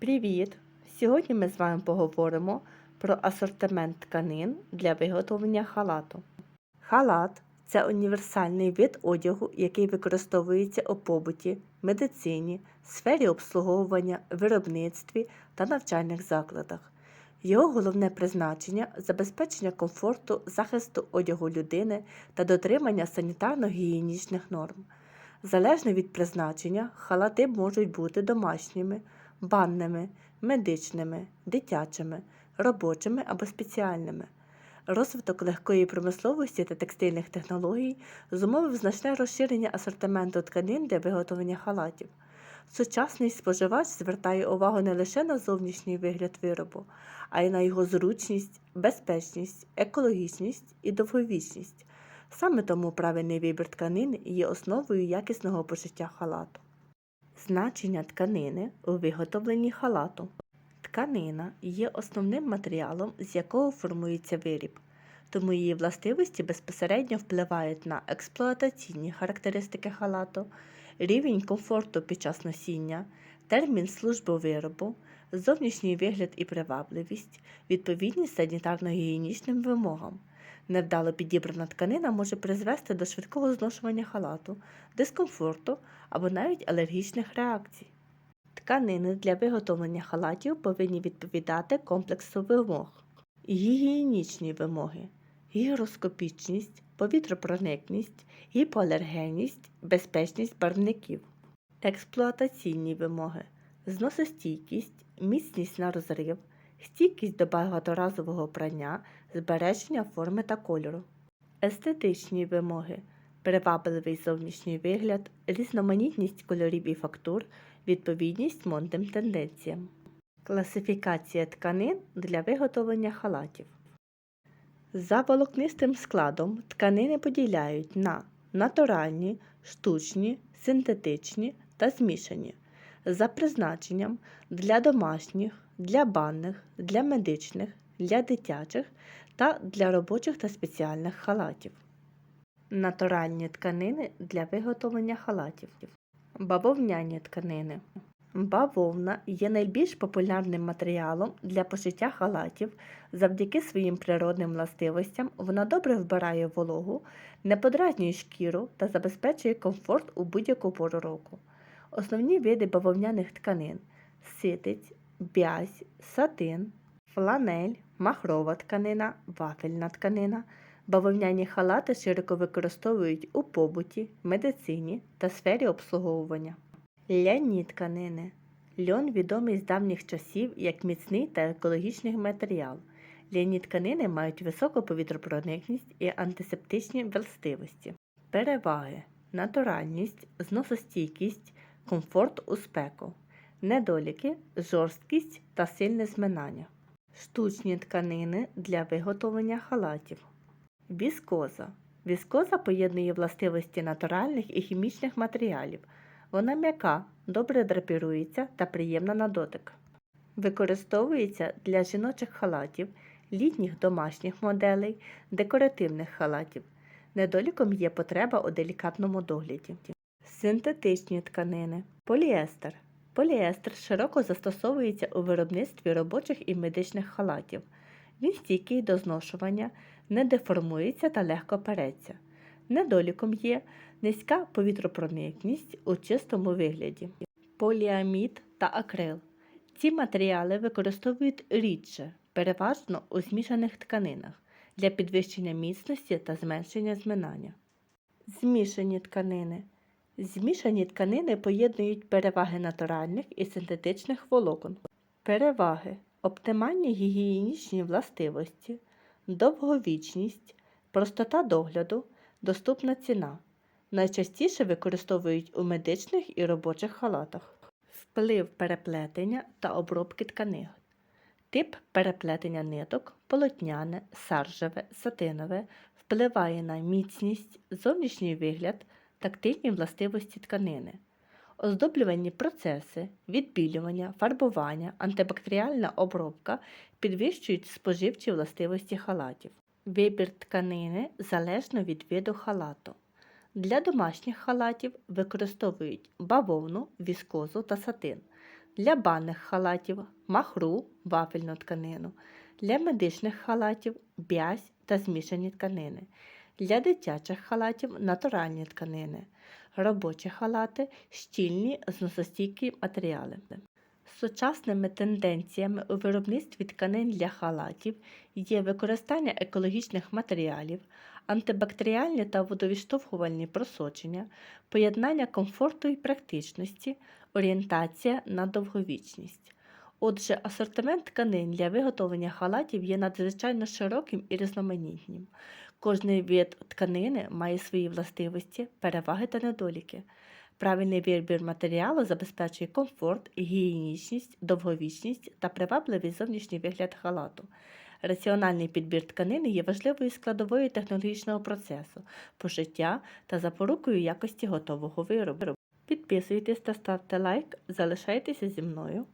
Привіт! Сьогодні ми з вами поговоримо про асортимент тканин для виготовлення халату. Халат це універсальний вид одягу, який використовується у побуті, медицині, сфері обслуговування, виробництві та навчальних закладах. Його головне призначення забезпечення комфорту, захисту одягу людини та дотримання санітарно-гігієнічних норм. Залежно від призначення, халати можуть бути домашніми, банними, медичними, дитячими, робочими або спеціальними. Розвиток легкої промисловості та текстильних технологій зумовив значне розширення асортименту тканин для виготовлення халатів. Сучасний споживач звертає увагу не лише на зовнішній вигляд виробу, а й на його зручність, безпечність, екологічність і довговічність. Саме тому правильний вибір тканин є основою якісного пошиття халату. Значення тканини у виготовленні халату. Тканина є основним матеріалом, з якого формується виріб, тому її властивості безпосередньо впливають на експлуатаційні характеристики халату, рівень комфорту під час носіння, термін служби виробу, зовнішній вигляд і привабливість, відповідність санітарно-гігієнічним вимогам. Невдало підібрана тканина може призвести до швидкого зношування халату, дискомфорту або навіть алергічних реакцій. Тканини для виготовлення халатів повинні відповідати комплексу вимог. Гігієнічні вимоги, гігроскопічність, повітропроникність, гіпоалергенність, безпечність барвників, експлуатаційні вимоги, зносостійкість, міцність на розрив, стійкість до багаторазового прання, збереження форми та кольору, естетичні вимоги, привабливий зовнішній вигляд, різноманітність кольорів і фактур, відповідність модним тенденціям. Класифікація тканин для виготовлення халатів. За волокнистим складом тканини поділяють на натуральні, штучні, синтетичні та змішані. За призначенням для домашніх, для банних, для медичних, для дитячих та для робочих та спеціальних халатів. Натуральні тканини для виготовлення халатів. Бавовняні тканини. Бавовна є найбільш популярним матеріалом для пошиття халатів. Завдяки своїм природним властивостям вона добре вбирає вологу, не подразнює шкіру та забезпечує комфорт у будь-яку пору року. Основні види бавовняних тканин ситець, бязь, сатин, фланель, махрова тканина, вафельна тканина. Бавовняні халати широко використовують у побуті, медицині та сфері обслуговування. Ляні тканини. Льон відомий з давніх часів як міцний та екологічний матеріал. Ляні тканини мають високу повітропроникність і антисептичні властивості. Переваги: натуральність, зносостійкість, комфорт у спеку, недоліки, жорсткість та сильне зминання. Штучні тканини для виготовлення халатів. Віскоза. Віскоза поєднує властивості натуральних і хімічних матеріалів. Вона м'яка, добре драпірується та приємна на дотик. Використовується для жіночих халатів, літніх домашніх моделей, декоративних халатів. Недоліком є потреба у делікатному догляді. Синтетичні тканини. Поліестер. Поліестер широко застосовується у виробництві робочих і медичних халатів. Він стійкий до зношування, не деформується та легко переться. Недоліком є низька повітропроникність у чистому вигляді, поліамід та акрил. Ці матеріали використовують рідше, переважно у змішаних тканинах для підвищення міцності та зменшення зминання. Змішані тканини. Змішані тканини поєднують переваги натуральних і синтетичних волокон. Переваги оптимальні гігієнічні властивості, довговічність, простота догляду, доступна ціна. Найчастіше використовують у медичних і робочих халатах. Вплив переплетення та обробки тканин. Тип переплетення ниток полотняне, саржеве, сатинове впливає на міцність, зовнішній вигляд, тактильні властивості тканини. Оздоблювальні процеси, відбілювання, фарбування, антибактеріальна обробка підвищують споживчі властивості халатів. Вибір тканини залежно від виду халату. Для домашніх халатів використовують бавовну, віскозу та сатин. для банних халатів махру, вафельну тканину, для медичних халатів бязь та змішані тканини, для дитячих халатів натуральні тканини, робочі халати щільні зносостійкі матеріали. Сучасними тенденціями у виробництві тканин для халатів є використання екологічних матеріалів, антибактеріальні та водовідштовхувальні просочення, поєднання комфорту і практичності, орієнтація на довговічність. Отже, асортимент тканин для виготовлення халатів є надзвичайно широким і різноманітним. Кожний вид тканини має свої властивості, переваги та недоліки. Правильний вибір матеріалу забезпечує комфорт, гігієнічність, довговічність та привабливий зовнішній вигляд халату. Раціональний підбір тканини є важливою складовою технологічного процесу, пошиття та запорукою якості готового виробу. Підписуйтесь та ставте лайк, залишайтеся зі мною.